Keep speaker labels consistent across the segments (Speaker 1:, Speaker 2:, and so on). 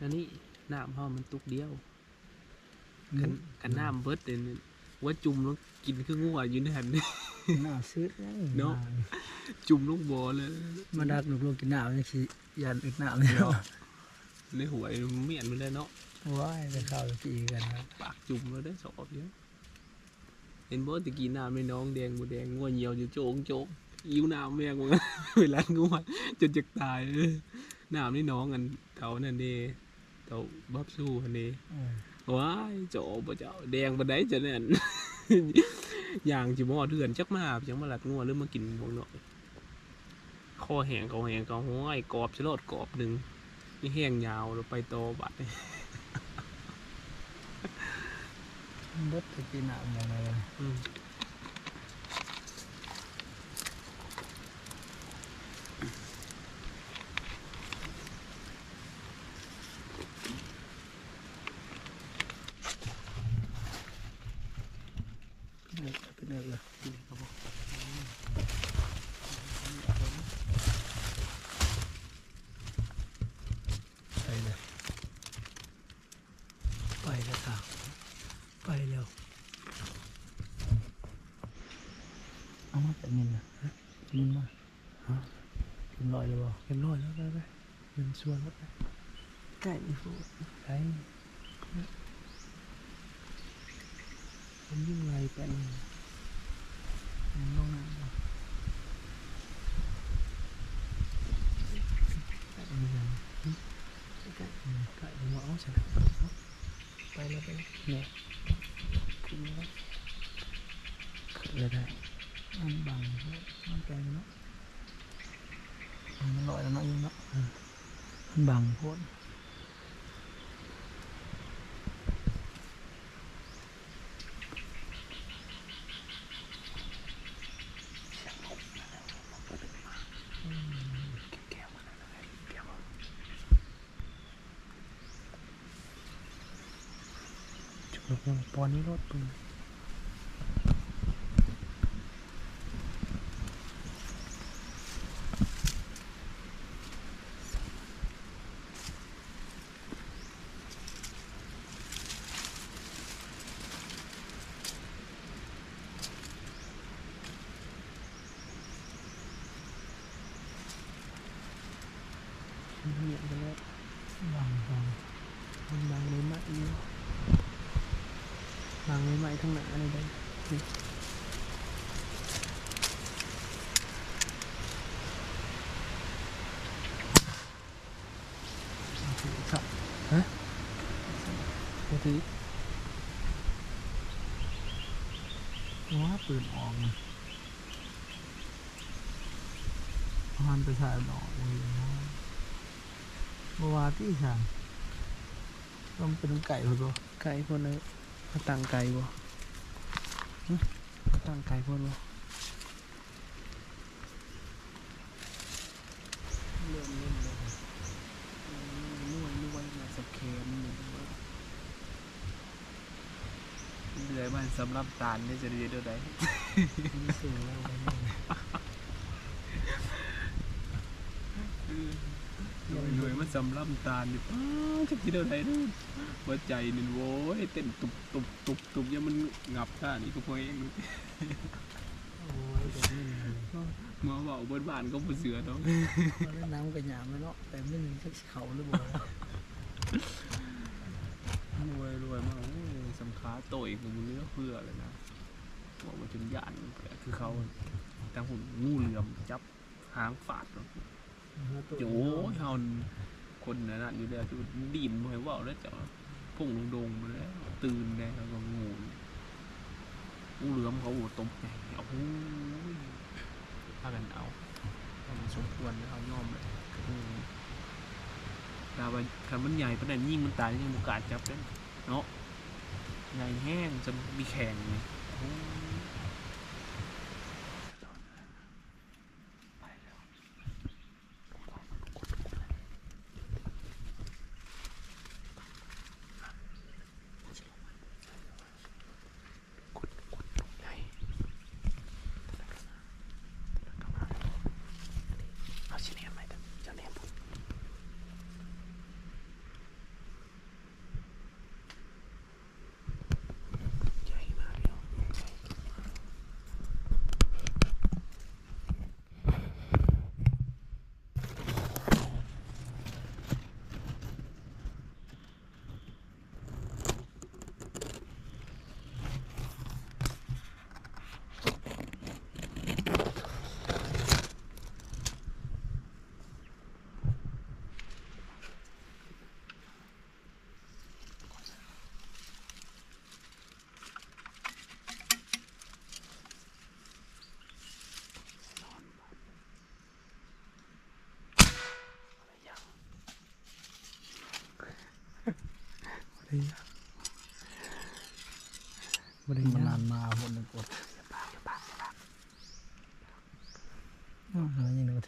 Speaker 1: อันนี้น้ำเฮามันตุกเดียวกันกันน้ำเบิดเดี๋ยวนี้ว่าจุ่มแล้วกินคืองัวอยู่ในหัน
Speaker 2: หน้าซื้อได้
Speaker 1: เนาะจุ่มลูกบอเลย
Speaker 2: มาดักลูกๆกินหน้ามันสิยันอึดหน้าเลยเนาะ
Speaker 1: ในหัวเมียนมันได้เนาะ
Speaker 2: ว้ายจะเข้าตีกันครับ
Speaker 1: ปากจุ่มแล้วได้สอบเยอะเห็นบ่ตะกี้น้ำในน้องแดงบูแดงงัวเหี่ยวอยู่โจงโจงอิ่วน้ำแม่งมันเวลางัวจนจะตายเลยน้ำในน้องกันเท่านั่นเด้เท่าบับสู้อัน นี้
Speaker 2: เออ
Speaker 1: ว้ายโจบ่เจ้าแดงบ่ได้จะนั่นอย่างจิมอเถื่อนจักมาจังมาหลัดงัวหรือมากินพวกเนาะคอแห้งเขาแห้งเขาห้อยกรอบชะโลดกรอบหนึ่งนี่แห้งยาวแล้วไปโตบัดนี่
Speaker 2: เบิดจะกินหน้าอย่างไรกัน
Speaker 1: อืม
Speaker 2: เป็นเอกเลย ไปเลย ไปแล้วครับไปแล้วเอามาแต่มินนะฮะมินมาฮะมินลอยเลยบ่
Speaker 1: เรียบร้อยแล้วไปไปเงินส่วนแล้วไป
Speaker 2: ไก่ฟูไก่
Speaker 1: มันยิ่งไรเป็น
Speaker 2: มันลงน้ำบ่ไก่มีอะไรไก่
Speaker 1: ไก่หัวเอาใช่ไหม
Speaker 2: ไปแล้วไปแล้ว เนี่ยขึ้นแล้ว
Speaker 1: ขึ้นเลยได้
Speaker 2: มันบังมันแกงเนาะมันลอยแล้วเนาะยิงเนาะมันบังโพด
Speaker 1: แก้วมันอะไรแก้วจุกล งปอนนี้รถปืน
Speaker 2: เหี่ยไปแล้วบังบัง
Speaker 1: มันบางเลยไหมบางเลยไหมทั้งหนาเลยได้นี่
Speaker 2: สับ
Speaker 1: บางที
Speaker 2: ว้าปืนออกมามันไปใส่ดอกเลยนะบัวาที่ฉันต้องเป็นไก่ตัว
Speaker 1: ไก่พวกนั้นเขาตั้งไก่บ่ หึเขาตั้งไก่พวกบ่
Speaker 2: เริ่มเล่นเลย
Speaker 1: นวดนวดมาสแกนเดือยมันสำหรับตาลนี่จะดีด้วยได้
Speaker 2: นี่สื่อแล้วไปนี่
Speaker 1: หน่วยหน่วยมันสำหรับตาลนี่ป้าจะกินอะไรนู่น หัวใจนี่โว้ยเต้นตุบตุบตุบตุบยังมันงับท่านี่ก็พอเอง
Speaker 2: โอ้ยเดี๋ยวนี้เลย
Speaker 1: มาเบาบนบ้านก็บ่เสือดอก
Speaker 2: ตอนนั้นน้ำกระหยามแล้วเนาะแต่ไม่มีสักเขาหรือเปล่าร
Speaker 1: วยรวยมากโอ้ยสำค้าโตอีกผมเลือกเพื่อเลยนะบอกว่าจนยานคือเขาแต่หุ่นงูเหลือมจับหางฝาดเนาะโอ้ยเฮาคนนั้นนะอยู่แล้วจุดดินบ่ให้เว้าแล้วจ้ะ พุ่งลงดงมาแล้ว ตื่นแล้วก็งูงูเหลือมเขาโอ้ตบใหญ่โอ้โหพากันเอาเอาสมควรแล้วเอายอมเลยอืมแต่ว่าคันมันใหญ่ปานนั้นยิ่งมันตายยังโอกาสจับเด้เนาะใหญ่แห้งจะมีแข็งเลย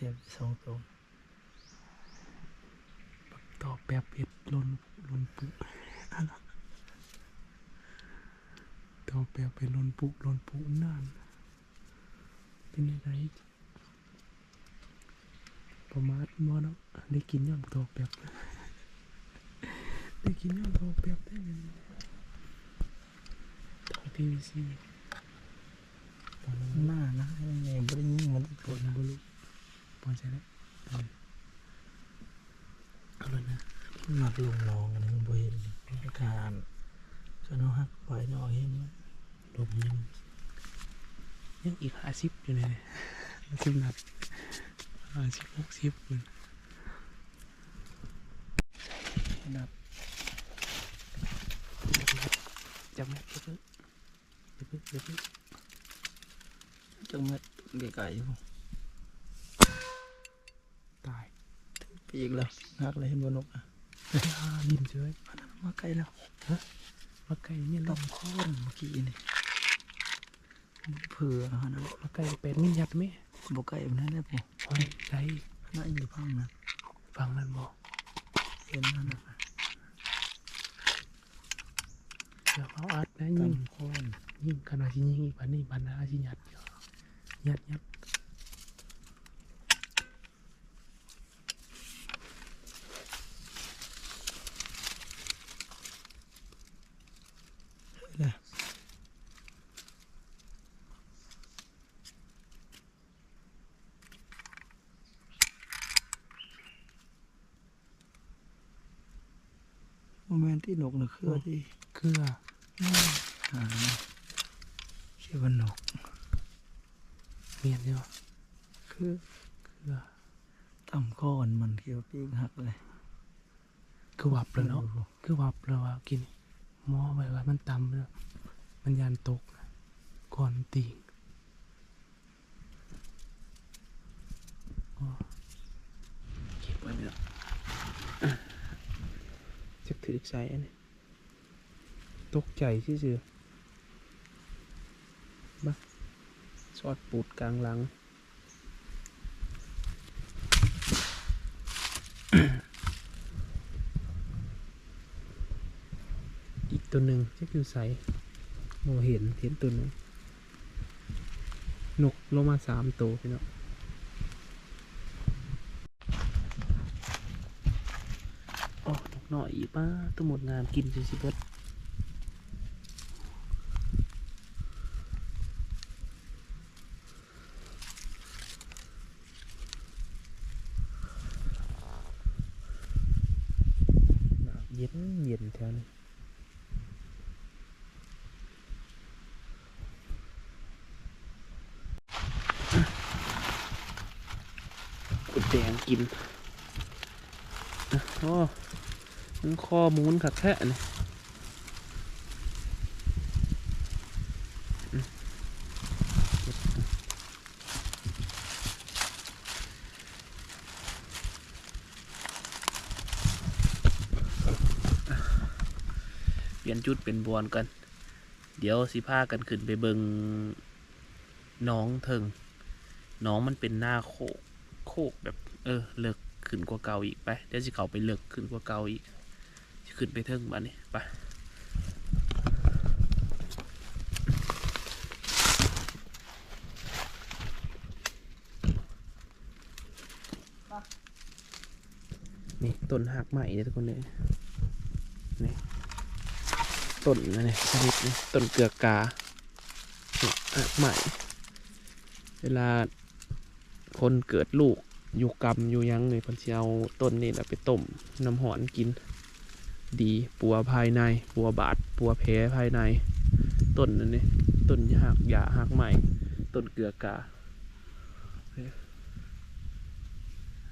Speaker 1: เที
Speaker 2: ยบสองตัว
Speaker 1: ต่อแป๊บเห็ดลนลนปุต่อแป๊บเป็นลนปุลนปุนั่นเป็นอะไรประมาทมอเนาะได้กินย่ำต่อแป๊บได้กินย่ำต่อแป๊บได้เลยต่อ PVC ปอนด์
Speaker 2: หน้านะยังไงบริยิงมัน
Speaker 1: ปอนด์บลู ปอนด์ใช่แล้วเอาเลยนะ
Speaker 2: หนักลงนองอันนี้มันบ่เห็นการส่วนเอาหักปล่อยนอกเห็นไหม
Speaker 1: ลมยังยังอีกห้าสิบอยู่เลยห้าสิบนัดห้าสิบหกสิบมันนับจับแม็กจับเพิ่งจับเพิ่งจับเพิ่ง
Speaker 2: จังเม็ดไก่ๆอยู่
Speaker 1: ตาย
Speaker 2: ปีกแล้วหักเลยเห็นบนกอะ
Speaker 1: อ่ายิ้มเฉย
Speaker 2: อันนั้นมาไกลแล้ว
Speaker 1: มาไก่เนี่ย
Speaker 2: ต้
Speaker 1: ต้
Speaker 2: อ
Speaker 1: อง
Speaker 2: งค้อนเมื่อกี้นี่เผื่ออันนั้น
Speaker 1: มาไก่เป็นมินยัดไหม
Speaker 2: บ่ไก่มันได้ปะ
Speaker 1: โอ้ยได้
Speaker 2: น่าอินอยู่พังนะ
Speaker 1: ฟังมันบอก
Speaker 2: เห็นนั่นนะ
Speaker 1: เดี๋ยวเอาอัดนะยิง
Speaker 2: ต้ค้อน
Speaker 1: ยิงขนาดที่ยิงอีกพันนี่พันนะที่ยัดเดี๋ยวยัดยัด
Speaker 2: เลยโมเม นต์ที่นกนะคือที่
Speaker 1: เกลือ
Speaker 2: หาเชื่อว่านก
Speaker 1: เมียนเนาะ
Speaker 2: คือ
Speaker 1: เกลือ
Speaker 2: ต่ำก้อนมันเกี่ยวปีกหักเลย
Speaker 1: คือวับเลยเนาะคือวับเลยว่ากินหม้อไว้ว่ามันตำเลยมันยันตกนะก่อนตีงอ๋อเก็บไว้ไม่ได้จะ ถือใส่อันนี้ตกใจที่เสือบ้าสอดปูดกลางหลังอีกตัวหนึ่งจะอยู่ใสโมเห็นเห็นตัวหนึ่งนกลงมาสามตัวพี่น้อง โอ้นกหน่อยอีป้าตัวหมดงา มันข้อมูลขัดแทะนี่เปลี่ยนจุดเป็นบอลกัน เดี๋ยวสิพากันขึ้นไปเบิงน้องเทิงน้องมันเป็นหน้าโคก โคกแบบ เออเลิกขึ้นกว่าเก่าอีกไป เดี๋ยวสิเขาไปเลิกขึ้นกว่าเก่าอีก ขึ้นไปเทิงบ้านนี้ไปนี่ต้นหักใหม่เนี่ยทุกคนเลยนี่ต้นนะเนี่ยชนิดนี้ต้นเกลือกาหักใหม่ เวลาคนเกิดลูกอยู่กรรมอยู่ยังเนี่ยพิ่นสิเอาต้นนี่แหละไปต้มน้ำหอนกิน ดีปัวภายในปัวบาดปัวแผลภายใน ต้นนั่นนี่ต้นหักหญ้าหักใหม่ ต้นเกลือกา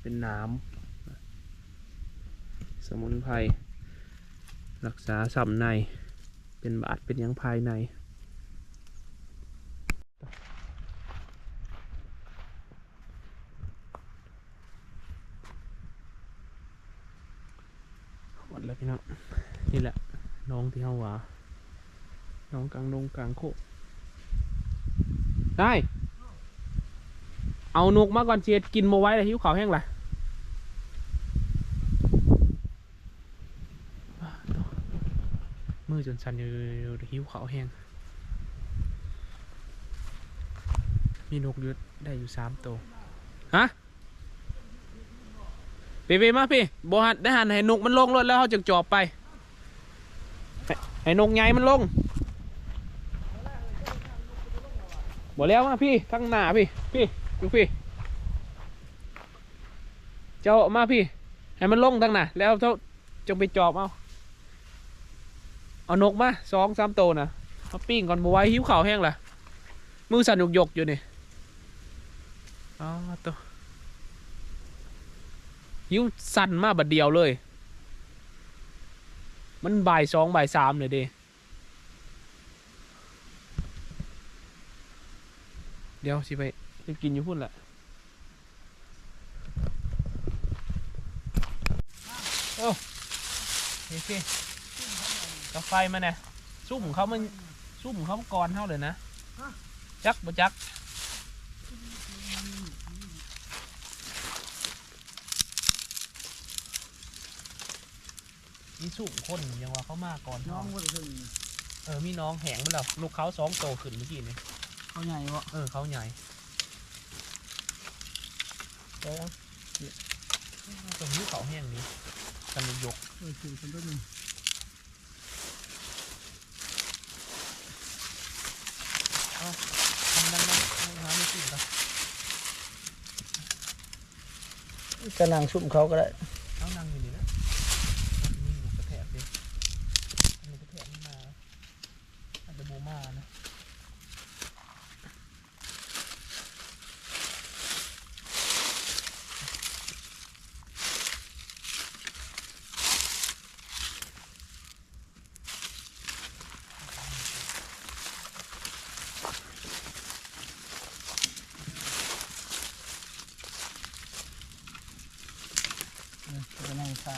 Speaker 1: เป็นน้ำสมุนไพรรักษาสัมใน เป็นบาดเป็นยังภายใน แล้วพี่น้องนี่แหละน้องที่เฮาว่าน้องกลางดงกลางโคได้ เอานกมาก่อนเชียดกินโมไว้เลยหิวขาแห้งละมือจนสั่นอยู่หิวขาแห้ง มีนกยุดได้อยู่สามตัวฮะ พี่พี่มาพี่บหันได้หันให้นกมันลงรถแล้วเขาจึงจอบไปให้นกไงมันลงบอกแล้วมาพี่ข้างหน้าพี่พี่ดูพี่ เจ้ามาพี่ ให้มันลงทางหน้าแล้วเจ้าจงไปจอบเอาเอานกมาสองสามตัวนะเอาปิ้งก่อนบัวไว้หิวข่าวแห้งละมือสั่นหยกหยกอยู่นี่อ๋อตัว หิวสั่นมาบัดเดียวเลย มันบ่ายสองบ่ายสามเลยเดิเดี๋ยวสิไปไปกินอยู่พุ่นแหละโอ้โอเคกาไฟมาเนี่ยซุ่มเขามันซุ่มเขาก่อนเท่าเลยนะ จักบ่จัก มีสุ่มคนยังว่าเขามาก่อน
Speaker 2: น้
Speaker 1: เท่า
Speaker 2: องก็ถึง
Speaker 1: เออมีน้องแหงมันแล้วลูกเขาสองโตขึ้นเมื่อกี้นี่
Speaker 2: เขาใหญ่วะ
Speaker 1: เออเขาใหญ่โอ้ตรงนี้เขาแห้งนี้กันยก
Speaker 2: เออคือคนตัวหนึ่ง
Speaker 1: ทำนั่งนั่งนั่งหาไม่กินครับ
Speaker 2: กำลังซุ่มเขาก็ได้
Speaker 1: เอานั่งอยู่นี่นะนี่หนูกระแทกดิหนูกระแทกนี่มาอาจจะโบมานะ
Speaker 2: เออจะนั่งตา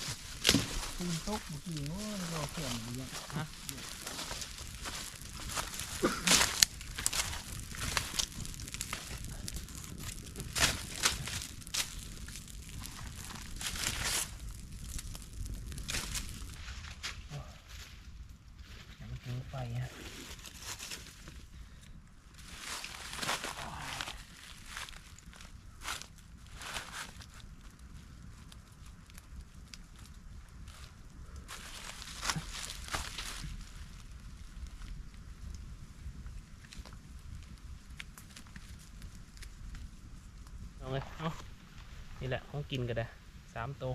Speaker 2: กันอานุตีนตกเมื่อกี้โอ้ยเราเขียนอยู่ยัง
Speaker 1: อย่ามันทิ้งไฟฮะเอาเลยเอา นี่แหละของกินกันได้สามตัว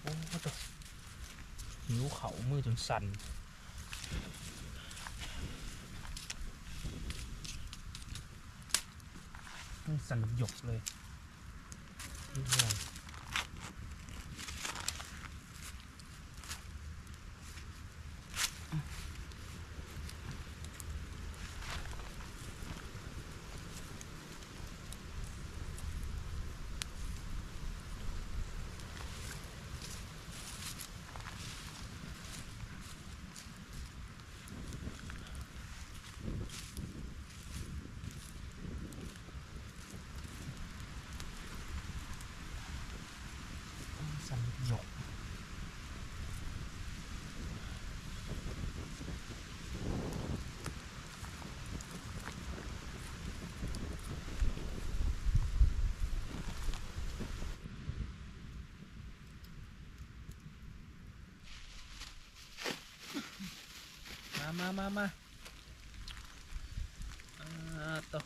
Speaker 1: โอ้ตัวหิวเขามือจนสั่นสั่นหยกเลยนี่ไงหยก มามามามาอ่าต่อ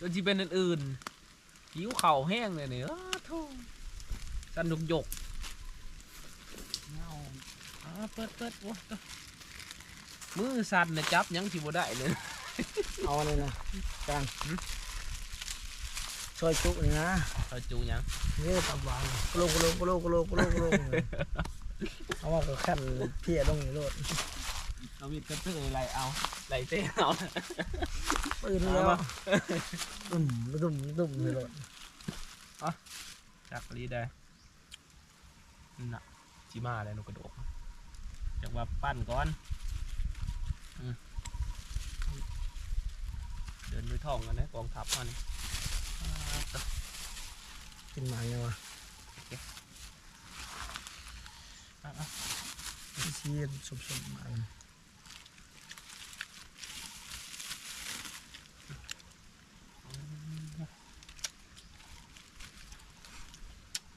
Speaker 1: จนที่เป็นอื่นๆหิวเข่าแห้งเลยเนี่ยอ้าโทูสันดุกหยก
Speaker 2: เงา
Speaker 1: อ่าเปิดเปิดโอ้ตะมือสั่นนะจับหยังสิบ่ได้เลย
Speaker 2: เอาเลยนะกลางซอยจุนี่นะ
Speaker 1: เอาจูหยัง
Speaker 2: นี่ตับหวานกโลกโลกโลกโลกโลกโลก เอามาก็ขั้นเพี้ยลงนี่โลด
Speaker 1: เอามีดกระตืออะไรเอาไหลเต้เอา
Speaker 2: ปืนแล้วดุ่มดุ่มดุ่มเลยโลด
Speaker 1: จักรีได้น่ะจิมาเลยนกกระโดกจากว่าปั้นก่อนอืมท้องกันนะกองทัพมัน
Speaker 2: กินหมาไงวะ
Speaker 1: อะอะ
Speaker 2: ชี้สมสมมาเลย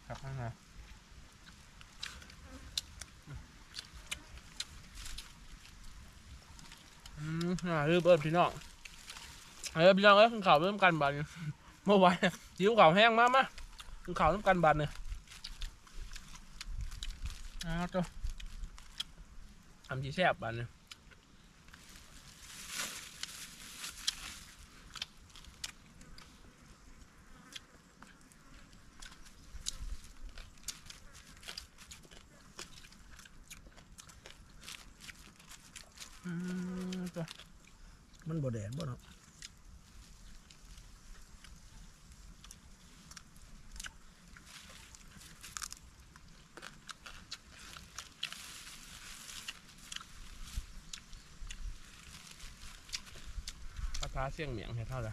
Speaker 1: ครับข้างในอืมอ่าเริ่มเริ่มพี่น้องเริ่มพี่น้องเอ้ยข่าวเริ่มกันบันเมื่อวานยหิวข่าวแห้งมากมะขึ้นข่าวเริ่มกันบันเนี่ย อ้าวตัวทำจีแซ่บบันเนี่ยอืมตัว
Speaker 2: มันบ่แดดบ่เนาะ
Speaker 1: ปลาเสี่ยงเหมียงให้เท่าไหร่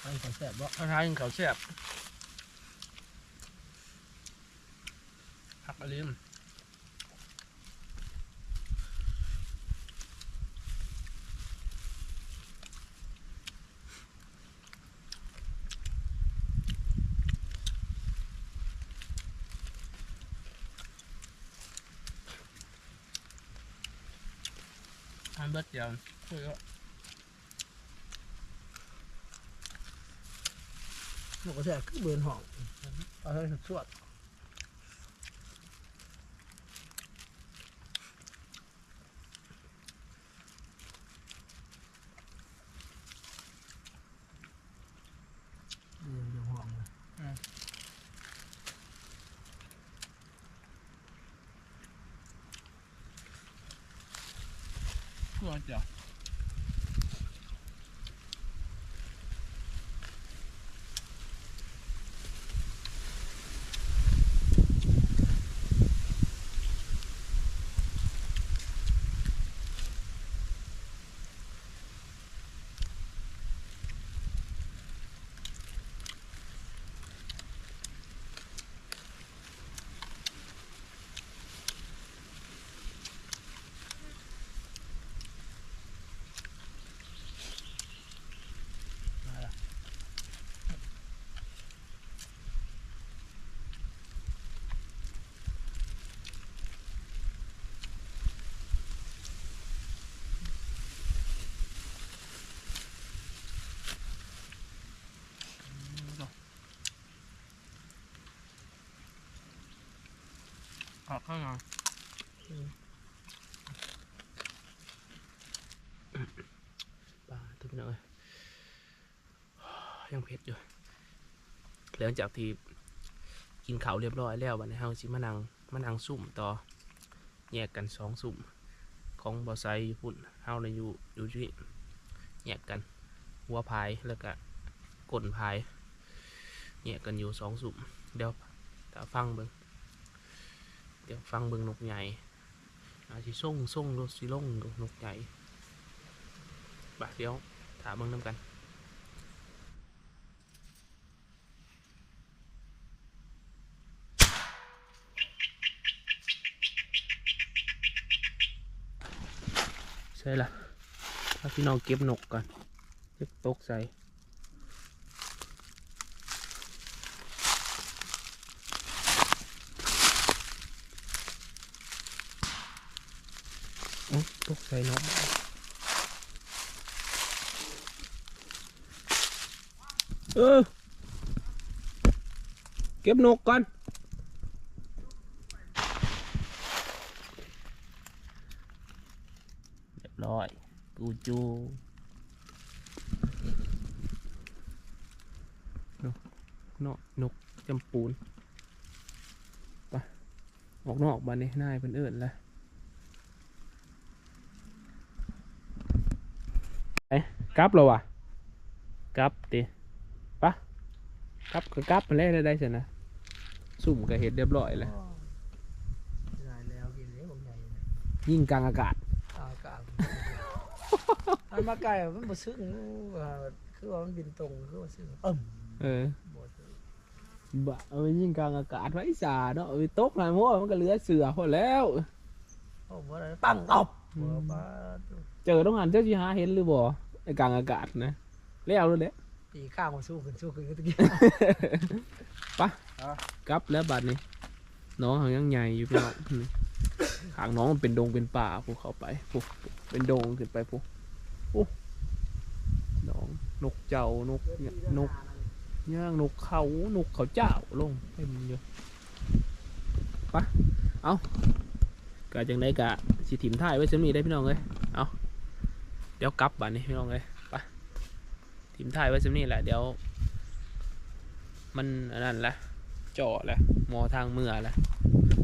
Speaker 2: ไอ้ขาแสบบ่
Speaker 1: ปลาท้ายิงเขาแสบผักอลิม เบิดเดียวคุยก็
Speaker 2: หนูก็แซ่บคือเบิร์นห้องเอาให้สุดรียนอยู่ห้องเลย
Speaker 1: ตัว เดียวออกข้างนปลาทุกหน่อยยังเผ็ดอยู่หลังจากที่กินข้าวเรียบร้อยแล้ววันนี้เฮาสิมานั่งมานั่งซุ่มต่อแยกกันสองซุ่มของบอไซอยู่พุ่นเฮาเลยอยู่อยู่ที่แยกกันหัวพายแล้วก็ก้นพายแยกกันอยู่สองซุ่มเดี๋ยวถ้าฟังเบิ่ง เดี๋ยวฟังเบิ่งนกใหญ่อาจสิส่งส่งรถสิลงดูนกใหญ่บะเดี๋ยวถามเบิ่งน้ำกันใช่ละถ้าพี่น้องเก็บนกก่อนจะตกใส่ อุ๊ย ตกใส่นกเออ เก็บนกก่อนเรียบร้อยกูจูนกนกนกจำปูนไปออกนอกบ้านนี้นายเป็นเอิญแล้ว กลับแล้ววะกลับติปะกลับก็กลับมาแล้วได้สินะสุ่มก็เห็ดเรียบร้อยแล้ว
Speaker 2: ได้แล้วกินเลยผมใหญ่เลย
Speaker 1: ยิ่งกลางอากาศ
Speaker 2: อากาศอันมาไก่มันบ่ซึ้งว่าคือว่ามันบินตรงคือว่าซึ้งอึ้ม
Speaker 1: เออ
Speaker 2: บ่ซึ้ง
Speaker 1: บะเอาไปยิงกลางอากาศไว้สาเนาะเอาไปตกหน่อยมั่วมันก็เหลือเสือพอแล้ว
Speaker 2: โอ้บ่ได้ปังตบบ่บ้าตัว
Speaker 1: เจอต้องหันเจ้าจีหาเห็นหรือบ่ ไอ้กลางอากาศนะแล้วเลยเด้
Speaker 2: ตีข้างมาสู้ขึ้นสู้ขึ้นก็ตะกี้
Speaker 1: กลับแล้วบัดนี้น้องเขายังใหญ่อยู่พี่น้องนี่หางน้องมันเป็นดงเป็นป่าพวกเขาไปพวกเป็นดงขึ้นไปพวกโอ้น้องนกเจ้านกเนี่ยนกย่างนกเขานกเขาเจ้าลงเต็มอยู่ไปะเอากะจังได้กะสิถิ่มท้ายไว้จะมีได้พี่น้องเลย เดี๋ยวกลับบ้านนี้พี่น้องเลยไปถิ่มท้ายไว้ซิมีแหละเดี๋ยว มันอันนั้นแหละจ่อแหละมอทางเมื่อแหละ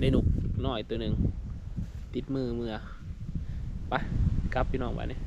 Speaker 1: ได้หนุกหน่อยตัวหนึ่งติดมือเมื่อไปกลับพี่น้องบ้าน
Speaker 2: นี้